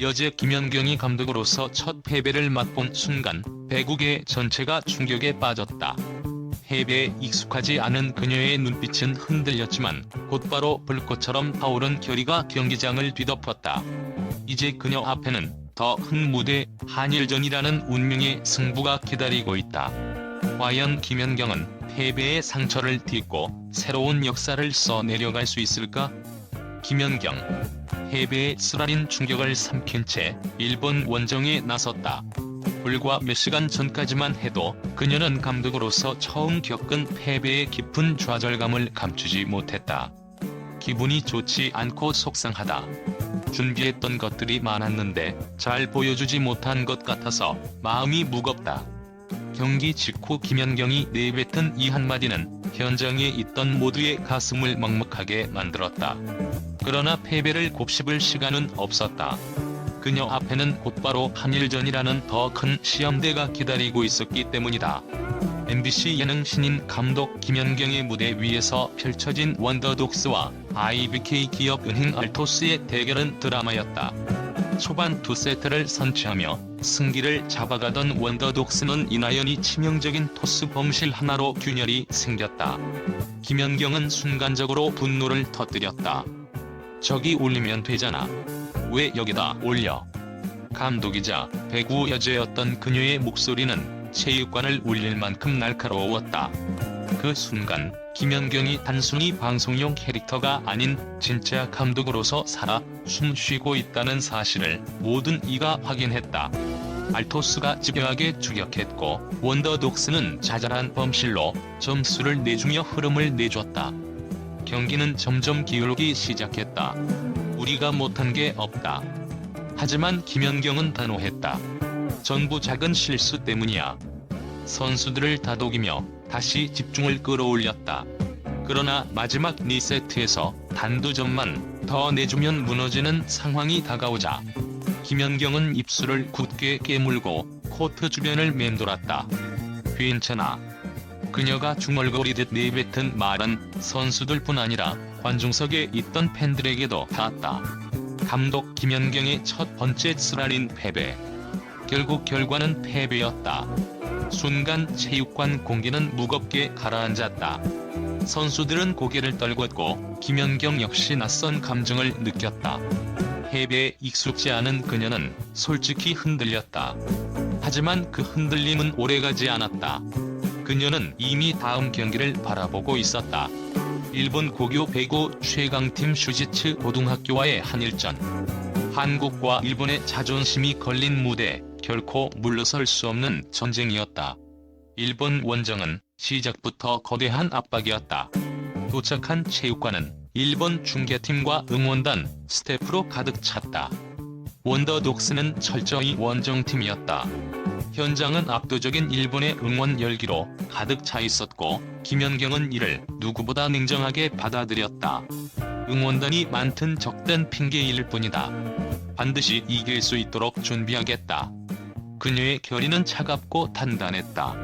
여제 김연경이 감독으로서 첫 패배를 맛본 순간 배구계 전체가 충격에 빠졌다. 패배에 익숙하지 않은 그녀의 눈빛은 흔들렸지만 곧바로 불꽃처럼 타오른 결의가 경기장을 뒤덮었다. 이제 그녀 앞에는 더 큰 무대 한일전이라는 운명의 승부가 기다리고 있다. 과연 김연경은 패배의 상처를 딛고 새로운 역사를 써 내려갈 수 있을까? 김연경 패배의 쓰라린 충격을 삼킨 채 일본 원정에 나섰다. 불과 몇 시간 전까지만 해도 그녀는 감독으로서 처음 겪은 패배의 깊은 좌절감을 감추지 못했다. 기분이 좋지 않고 속상하다. 준비했던 것들이 많았는데 잘 보여주지 못한 것 같아서 마음이 무겁다. 경기 직후 김연경이 내뱉은 이 한마디는 현장에 있던 모두의 가슴을 먹먹하게 만들었다. 그러나 패배를 곱씹을 시간은 없었다. 그녀 앞에는 곧바로 한일전이라는 더 큰 시험대가 기다리고 있었기 때문이다. MBC 예능 신인 감독 김연경의 무대 위에서 펼쳐진 원더독스와 IBK 기업 은행 알토스의 대결은 드라마였다. 초반 두 세트를 선취하며 승기를 잡아가던 원더독스는 이나연이 치명적인 토스 범실 하나로 균열이 생겼다. 김연경은 순간적으로 분노를 터뜨렸다. 저기 올리면 되잖아. 왜 여기다 올려? 감독이자 배구 여제였던 그녀의 목소리는 체육관을 울릴 만큼 날카로웠다. 그 순간 김연경이 단순히 방송용 캐릭터가 아닌 진짜 감독으로서 살아 숨 쉬고 있다는 사실을 모든 이가 확인했다. 알토스가 집요하게 추격했고 원더독스는 자잘한 범실로 점수를 내주며 흐름을 내줬다. 경기는 점점 기울기 시작했다. 우리가 못한 게 없다. 하지만 김연경은 단호했다. 전부 작은 실수 때문이야. 선수들을 다독이며 다시 집중을 끌어올렸다. 그러나 마지막 2세트에서 단두점만 더 내주면 무너지는 상황이 다가오자 김연경은 입술을 굳게 깨물고 코트 주변을 맴돌았다. 괜찮아. 그녀가 중얼거리듯 내뱉은 말은 선수들뿐 아니라 관중석에 있던 팬들에게도 닿았다. 감독 김연경의 첫 번째 쓰라린 패배. 결국 결과는 패배였다. 순간 체육관 공기는 무겁게 가라앉았다. 선수들은 고개를 떨궜고 김연경 역시 낯선 감정을 느꼈다. 패배에 익숙지 않은 그녀는 솔직히 흔들렸다. 하지만 그 흔들림은 오래가지 않았다. 그녀는 이미 다음 경기를 바라보고 있었다. 일본 고교 배구 최강팀 슈지츠 고등학교와의 한일전. 한국과 일본의 자존심이 걸린 무대, 결코 물러설 수 없는 전쟁이었다. 일본 원정은 시작부터 거대한 압박이었다. 도착한 체육관은 일본 중계팀과 응원단, 스태프로 가득 찼다. 원더독스는 철저히 원정팀이었다. 현장은 압도적인 일본의 응원 열기로 가득 차 있었고 김연경은 이를 누구보다 냉정하게 받아들였다. 응원단이 많든 적든 핑계일 뿐이다. 반드시 이길 수 있도록 준비하겠다. 그녀의 결의는 차갑고 단단했다.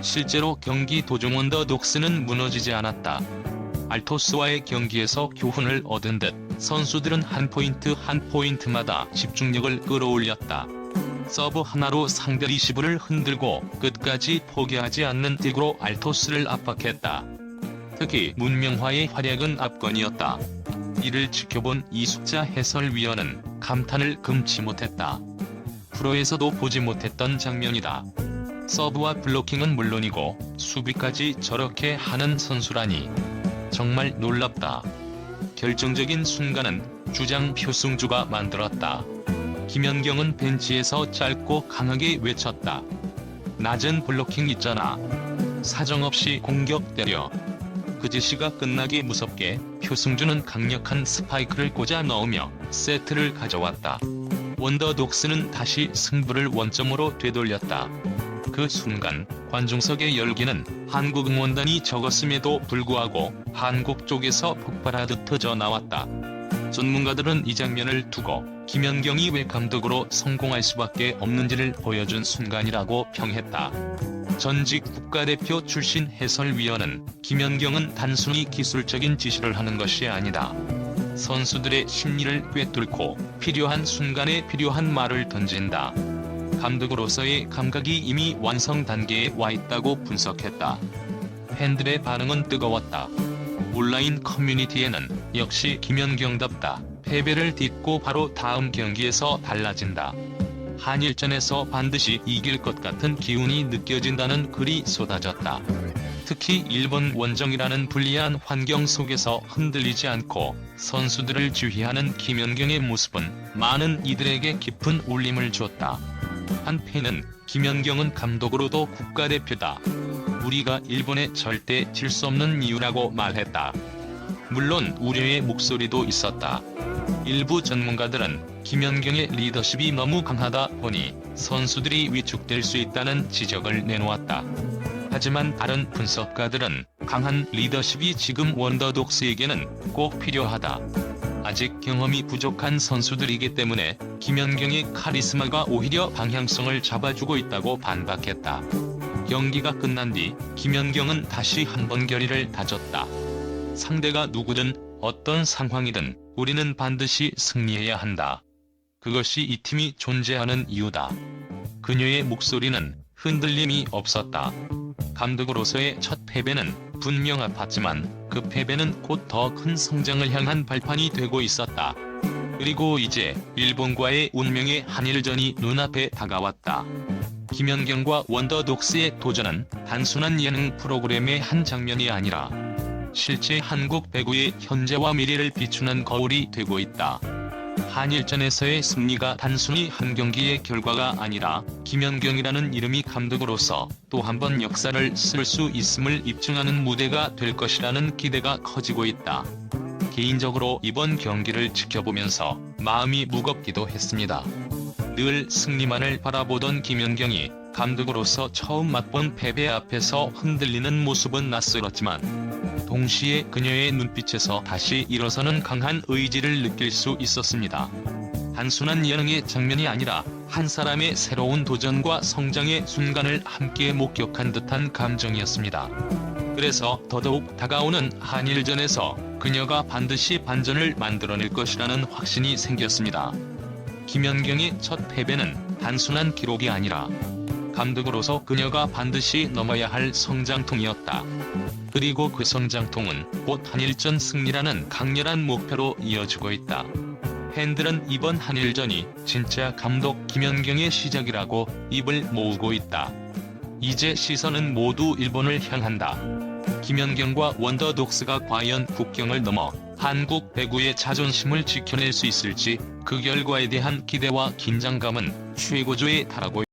실제로 경기 도중 원더 독스는 무너지지 않았다. 알토스와의 경기에서 교훈을 얻은 듯 선수들은 한 포인트 한 포인트마다 집중력을 끌어올렸다. 서브 하나로 상대 리시브를 흔들고 끝까지 포기하지 않는 딕으로 알토스를 압박했다. 특히 문명화의 활약은 압권이었다. 이를 지켜본 이숙자 해설위원은 감탄을 금치 못했다. 프로에서도 보지 못했던 장면이다. 서브와 블로킹은 물론이고 수비까지 저렇게 하는 선수라니 정말 놀랍다. 결정적인 순간은 주장 표승주가 만들었다. 김연경은 벤치에서 짧고 강하게 외쳤다. 낮은 블로킹 있잖아. 사정없이 공격 때려. 그 지시가 끝나기 무섭게 표승주는 강력한 스파이크를 꽂아 넣으며 세트를 가져왔다. 원더독스는 다시 승부를 원점으로 되돌렸다. 그 순간 관중석의 열기는 한국 응원단이 적었음에도 불구하고 한국 쪽에서 폭발하듯 터져 나왔다. 전문가들은 이 장면을 두고 김연경이 왜 감독으로 성공할 수밖에 없는지를 보여준 순간이라고 평했다. 전직 국가대표 출신 해설위원은 김연경은 단순히 기술적인 지시를 하는 것이 아니다. 선수들의 심리를 꿰뚫고 필요한 순간에 필요한 말을 던진다. 감독으로서의 감각이 이미 완성 단계에 와 있다고 분석했다. 팬들의 반응은 뜨거웠다. 온라인 커뮤니티에는 역시 김연경답다. 패배를 딛고 바로 다음 경기에서 달라진다. 한일전에서 반드시 이길 것 같은 기운이 느껴진다는 글이 쏟아졌다. 특히 일본 원정이라는 불리한 환경 속에서 흔들리지 않고 선수들을 주휘하는 김연경의 모습은 많은 이들에게 깊은 울림을 줬다. 한 팬은 김연경은 감독으로도 국가대표다. 우리가 일본에 절대 질 수 없는 이유라고 말했다. 물론 우려의 목소리도 있었다. 일부 전문가들은 김연경의 리더십이 너무 강하다 보니 선수들이 위축될 수 있다는 지적을 내놓았다. 하지만 다른 분석가들은 강한 리더십이 지금 원더독스에게는 꼭 필요하다. 아직 경험이 부족한 선수들이기 때문에 김연경의 카리스마가 오히려 방향성을 잡아주고 있다고 반박했다. 경기가 끝난 뒤 김연경은 다시 한 번 결의를 다졌다. 상대가 누구든 어떤 상황이든 우리는 반드시 승리해야 한다. 그것이 이 팀이 존재하는 이유다. 그녀의 목소리는 흔들림이 없었다. 감독으로서의 첫 패배는 분명 아팠지만 그 패배는 곧 더 큰 성장을 향한 발판이 되고 있었다. 그리고 이제 일본과의 운명의 한일전이 눈앞에 다가왔다. 김연경과 원더독스의 도전은 단순한 예능 프로그램의 한 장면이 아니라 실제 한국 배구의 현재와 미래를 비추는 거울이 되고 있다. 한일전에서의 승리가 단순히 한 경기의 결과가 아니라 김연경이라는 이름이 감독으로서 또 한 번 역사를 쓸 수 있음을 입증하는 무대가 될 것이라는 기대가 커지고 있다. 개인적으로 이번 경기를 지켜보면서 마음이 무겁기도 했습니다. 늘 승리만을 바라보던 김연경이 감독으로서 처음 맛본 패배 앞에서 흔들리는 모습은 낯설었지만 동시에 그녀의 눈빛에서 다시 일어서는 강한 의지를 느낄 수 있었습니다. 단순한 예능의 장면이 아니라 한 사람의 새로운 도전과 성장의 순간을 함께 목격한 듯한 감정이었습니다. 그래서 더더욱 다가오는 한일전에서 그녀가 반드시 반전을 만들어낼 것이라는 확신이 생겼습니다. 김연경의 첫 패배는 단순한 기록이 아니라 감독으로서 그녀가 반드시 넘어야 할 성장통이었다. 그리고 그 성장통은 곧 한일전 승리라는 강렬한 목표로 이어지고 있다. 팬들은 이번 한일전이 진짜 감독 김연경의 시작이라고 입을 모으고 있다. 이제 시선은 모두 일본을 향한다. 김연경과 원더독스가 과연 국경을 넘어 한국 배구의 자존심을 지켜낼 수 있을지 그 결과에 대한 기대와 긴장감은 최고조에 달하고